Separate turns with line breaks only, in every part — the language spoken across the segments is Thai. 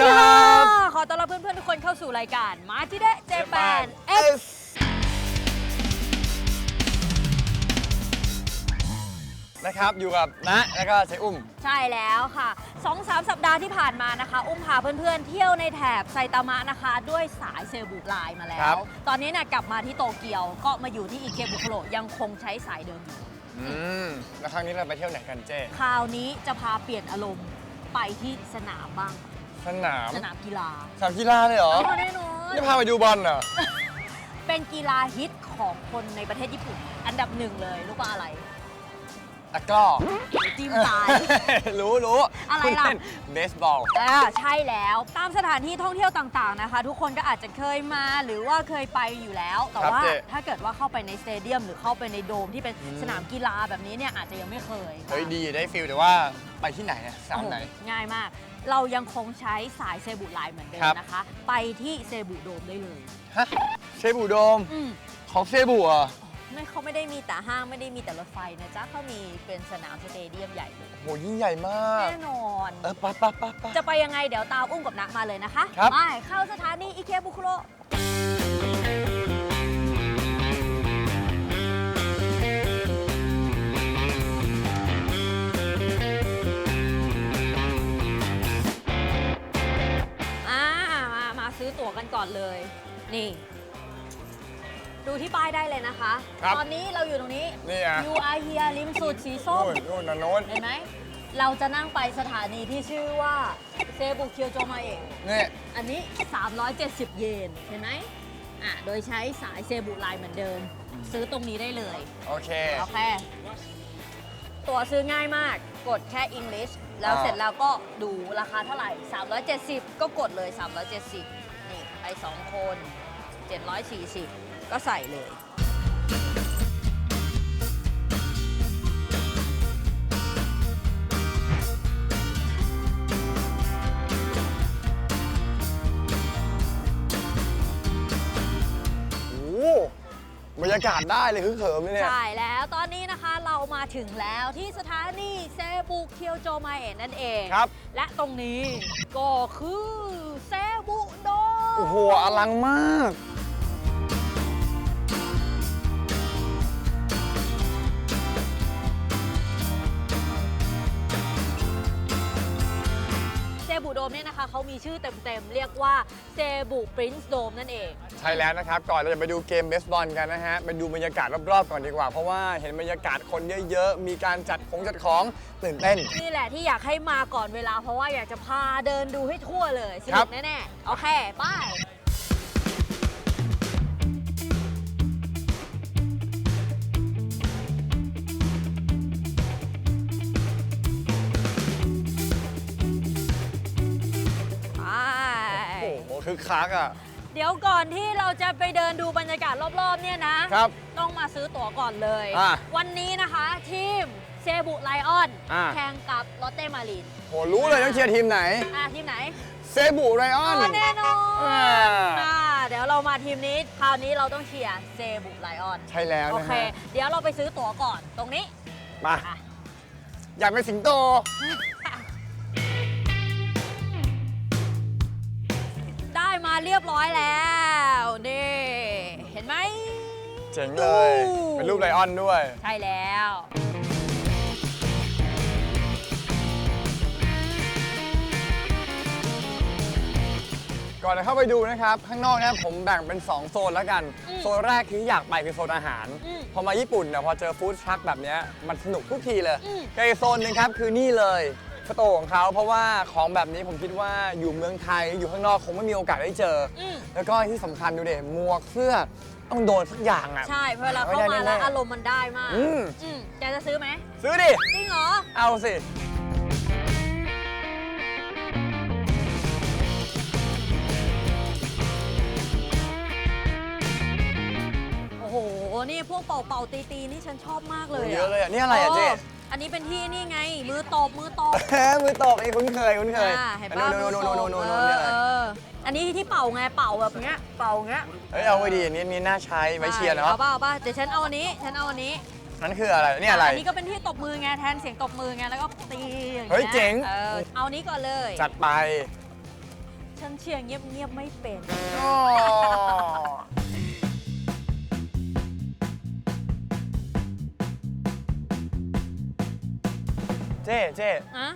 ดีค่ะ ขอต้อนรับเพื่อนๆทุกคนเข้าสู่รายการมาจิเดะเจแปนเอ็ก
นะครับอยู่กับนะแล้วก็เชอุ้ม
ใช่แล้วค่ะสองสามสัปดาห์ที่ผ่านมานะคะ อุ้มพาเพื่อนๆเที่ยวในแถบไซตามะนะคะ ด้วยสายเซลบุไลน์มาแล้
ครั
ว
บ
ตอนนี้เนี่ยกลับมาที่โตเกียวก็มาอยู่ที่อิเกบุโคโรยังคงใช้สายเดิมอยู่
อืมแล้วครั้งนี้เราไปเที่ยวไหนกันเจ้
คราวนี้จะพาเปลี่ยนอารมณ์ไปที่สนามบ้าง
สนาม
สนามกีฬา
สนามกีฬาเลยเหรอ
เอาแน่นอน
จะพาไปดูบอลเหรอ
เป็นกีฬาฮิตของคนในประเทศญี่ปุ่น อันดับหนึ่งเลยรู้ป่ะอะไร
ตะกร้อ
จิ้มตาย
รู้รู้
อะไร
คุณ
ล่ะ
เล่นเบสบอล
อ่าใช่แล้วตามสถานที่ท่องเที่ยวต่างๆนะคะ ทุกคนก็อาจจะเคยมาหรือว่าเคยไปอยู่แล้ว แต่
ครับ
ว่า
เจ๊
ถ้าเกิดว่าเข้าไปในสเตเดียม หรือเข้าไปในโดมที่เป็น
อืม
สนามกีฬาแบบนี้เนี่ยอาจจะยังไม่เคย
เฮ้ยดีได้ฟิลแต่ว่าไปที่ไหนอะสนามไหน
โอ้โง่ายมาก เรายังคงใช้สายเซบุไลน์เหมือนเดิ
ครั
ม
บ
นะคะ ไปที่เซบุโดมได้เลย
ฮะเซบูโดม
อืม
ของเซบูเหรอะ
ไม่เขาไม่ได้มีแต่ห้างไม่ได้มีแต่รถไฟนะจ๊ะเขามีเป็นสนามสเตเดียมใหญ่เลย
โหยิ่งใหญ่มาก
แน่นอน
เออไปไปไปไป
จะไปยังไงเดี๋ยวตามอุ้มกับนักมาเลยนะคะ
ครับ
ไปเข้าสถานีอิเคบุคุโรอ่ามามาซื้อตั๋วกันก่อนเลย นี่ ดูที่ป้ายได้เลยนะคะ
ครับ
ตอนนี้เราอยู่ตรงนี้
นี่อะ
You are here ริมสุดสีส้ม
นู่นนู่นนะโน้น
เห็นไหม เราจะนั่งไปสถานีที่ชื่อว่าเซบุเคียวโจมาเอะ
นี่
อันนี้ 370 เยน เห็นไหมอะ โดยใช้สายเซบุไลน์เหมือนเดิม ซื้อตรงนี้ได้เลย
โอเค
โอเค ตัวซื้อง่ายมาก กดแค่ English แล้ว
อ่า
เสร็จแล้วก็ดูราคาเท่าไหร่ 370 ก็กดเลย 370 นี่ ไป 2 คน 740 ก็ใส่เลย
โอ้โหบรรยากาศได้เลยคือเขิมเลยเนี่ย
ใช่แล้วตอนนี้นะคะเรามาถึงแล้วที่สถานีเซบุเคียวโจมาเอะนั่นเอง
ครับ
และตรงนี้ก็คือเซบุโดม
โอ้โห อลังมาก
ดมเนี่ยนะคะเขามีชื่อเต็มๆ เรียกว่าเซบุปรินซ์โดมนั่นเอง
ใช่แล้วนะครับ ก่อนเราจะไปดูเกมเบสบอลกันนะฮะ ไปดูบรรยากาศรอบๆ ก่อนดีกว่า เพราะว่าเห็นบรรยากาศคนเยอะๆ มีการจัดของจัดของตื่นเต้น
นี่แหละที่อยากให้มาก่อนเวลา เพราะว่าอยากจะพาเดินดูให้ทั่วเลยส
ครั
นุ
บ
กแน่ๆ โอเค ไปไป
คึกคักอะ
เดี๋ยวก่อนที่เราจะไปเดินดูบรรยากาศรอบๆเนี่ยนะ
ครับ
ต้องมาซื้อตั๋วก่อนเลย
อะ
วันนี้นะคะทีมเซบุไลออน
อะ
แข่งกับลอตเต้มารีน
โหรู้เลยต้องเชียร์ทีมไหน
อะทีมไหน
เซบูไรออน
อ๋อแน่นอน
อ่า
อะเดี๋ยวเรามาทีมนี้ คราวนี้เราต้องเชียร์เซบุไลออน
ใช่แล้ว
โอ
นะ
เค
ฮะ
เดี๋ยวเราไปซื้อตั๋วก่อนตรงนี้
มา
อะ
อยากเป็นสิงโต
เรียบร้อยแล้วนี่เห็นไหม
เจ๋งเลยเป็นรูปไลออนด้วย
ใช่แล้ว
ก่อนจะเข้าไปดูนะครับ ข้างนอกเนะผมแบ่งเป็น 2 โซนแล้วกัน
อืม
โซนแรกที่อยากไปคือโซนอาหาร
อืม
พอมาญี่ปุ่นเนี่ยพอเจอฟู้ดทรัคแบบเนี้ยมันสนุกทุกทีเลย
อืม
กับอีกโซนหนึ่งครับคือนี่เลย สโตร์ของเขาเพราะว่าของแบบนี้ผมคิดว่าอยู่เมืองไทยอยู่ข้างนอกคงไม่มีโอกาสได้เจออ
อืม
แล้วก็ที่สำคัญดูเด็หมวกเสื้อต้องโดนสักอย่างอะ
ใช่ เวลาเข้ามาแล้วอารมณ์มันได้มาก
อืม
อืมแกจะซื้อไหม
ซื้อดิ
จริงเหรอ
เอาสิ
โอ้โห นี่พวกเป่าเป่าตีตีๆนี่ฉันชอบมากเลย
เยอะเลยอะนี่อะไรอะเจ๊
อันนี้เป็นที่นี่ไง มือตบมือตบ
แหมมือตบไอ้คุ้นเคยคุ้นเคย
อ่าเห็น
โน
ป่ะ
โน
มือ
โน
ต
โน
บ
โนโน
เอ
โน
อ
เนี่ยอะไร
เอออันนี้ที่เป่าไงเป่าแบบเนี้ยเป่าเงี้ย
เฮ้ยเอาไว้ดีอันนี้นี่น่าใช้ไว้เชียร์เนาะ
เอาป่ะเอาป่ะเดี๋ยวฉันเอาอันนี้ฉันเอาอันนี้
นั่นคืออะไรนี่อะไร
อันนี้ก็เป็นที่ตบมือไงแทนเสียงตบมือไงแล้วก็ตีอย่าง
เฮ้ย
เงี้ย
เจ๋ง
เออเอานี้ก่อนเลย
จัดไป
ฉันเชียร์เงียบๆไม่เป็น
อ๋อ จ๊เจ๊
อะ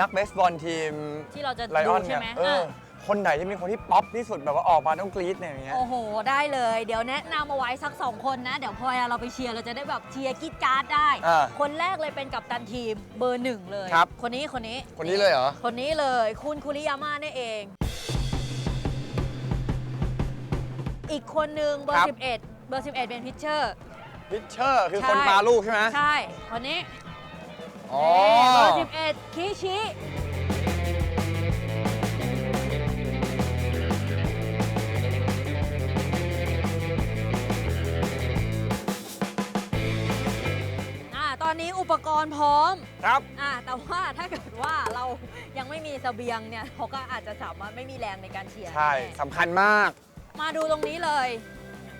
นักเบสบอลทีม
ที่เราจะ
ไลอ
ดู
อน
ใช่
เนี่ย
ไหม
เออ
อะ
คนไหนที่เป็นคนที่ป๊อปที่สุดแบบว่าออกมาต้องกรี๊ดเนี่ยอย่างเงี้ย
โอ้โห ได้เลย เดี๋ยวแนะนำเอาไว้สักสองคนนะ เดี๋ยวพอเราไปเชียร์เราจะได้แบบเชียร์กรีดการ์ดได้
อ่า
คนแรกเลยเป็นกัปตันทีมเบอร์หนึ่งเลย
ครับ
คนนี้คนนี้
คนนี้เลยเหรอ
คนนี้เลยคุณคุริยาม่านี่เอง อีกคนหนึ่งเบอ
ครั
ร์
บ
11 เบอร์ 11 เป็นพิชเชอร์
พิชเชอร์คือ
ใช่
คนปาลูกใช่ไหม
ใช่ คนนี้
อ๋อ
เบอร์11คิชิอ่าตอนนี้อุปกรณ์พร้อม
ครับ
อ่าแต่ว่าถ้าเกิดว่าเรายังไม่มีเสบียงเนี่ยเขาก็อาจจะสามารถไม่มีแรงในการเชียร์
ใช่
แน่
สำคัญมาก
มาดูตรงนี้เลย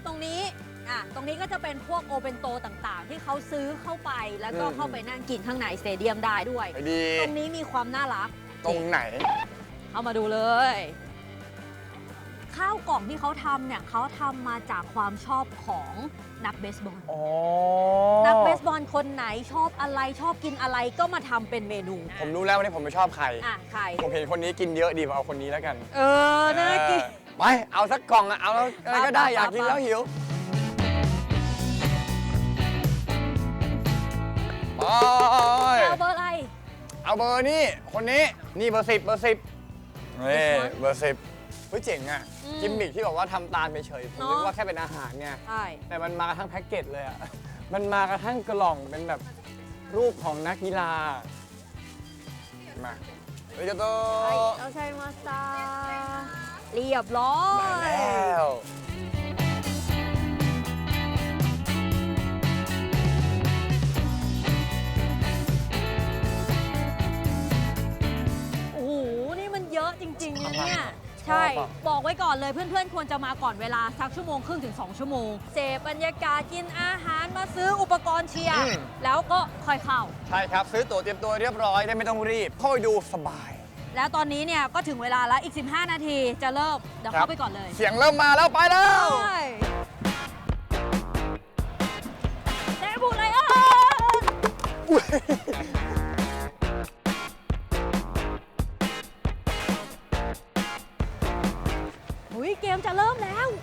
ตรงนี้ อะตรงนี้ก็จะเป็นพวกโอเปนโตต่างๆ ที่เขาซื้อเข้าไปแล้วก็
อืม
เข้าไปนั่งกินข้างในสเตเดียมได้ด้วย
ไปดี
ตรงนี้มีความน่ารัก
ตรงไหน
เอามาดูเลย ข้าวกล่องที่เขาทำเนี่ยเขาทำมาจากความชอบของนักเบสบอล
อ๋อ
นักเบสบอลคนไหนชอบอะไรชอบกินอะไรก็มาทำเป็นเมนู
ผมรู้แล้ววันนี้ผมไม่ชอบใคร
อะใคร
ผมเห็นคนนี้กินเยอะดีกว่าเอาคนนี้แล้วกัน
เออน่ากิน
เออไป เอาสักกล่องอะเอาแล้วอะไรก็ได้
ปั๊บ
อยากกิน
ปั๊บ
แล้วหิว ไป
เอาเบอร์อะไร
เอาเบอร์นี่คนนี้นี่เบอร์สิบเบอร์สิบนี่
This one
เบอร์สิบเฮ้ยเจ๋งอะ
อืม
กิมมิคที่บอกว่าทำตามเฉยๆผม
เนอะ
นึกว่าแค่เป็นอาหารไง
ใช่
แต่มันมากระทั่งแพ็กเกจเลยอะมันมากระทั่งกล่องเป็นแบบรูปของนักกีฬามาเฮ้ยจะโต
ไอ้เอาใช้มาสตาเรียบร้อ
ได้
ย
แล้ว
ใช่
ชอบอะ
บอกไว้ก่อนเลยเพื่อนๆ ควรจะมาก่อนเวลาสักชั่วโมงครึ่งถึง 2 ชั่วโมง เสพบรรยากาศกินอาหารมาซื้ออุปกรณ์เชียร์แล้วก็ค่อยเข้า
ใช่ครับ ซื้อตั๋วเตรียมตัวเรียบร้อยได้ไม่ต้องรีบเข้าไปดูสบาย
แล้วตอนนี้เนี่ยก็ถึงเวลาแล้วอีก 15 นาทีจะเริ่มเดี๋ยวเข้าไปก่อนเลย
เสียงเริ่มมาแล้วไปแล้ว
ใช่เซบูไลออน
อุ๊ย
อุ้ย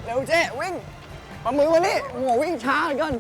เร็วเจ๊วิ่งมามือมานี่โอ้โหวิ่งช้าเหลือเกิน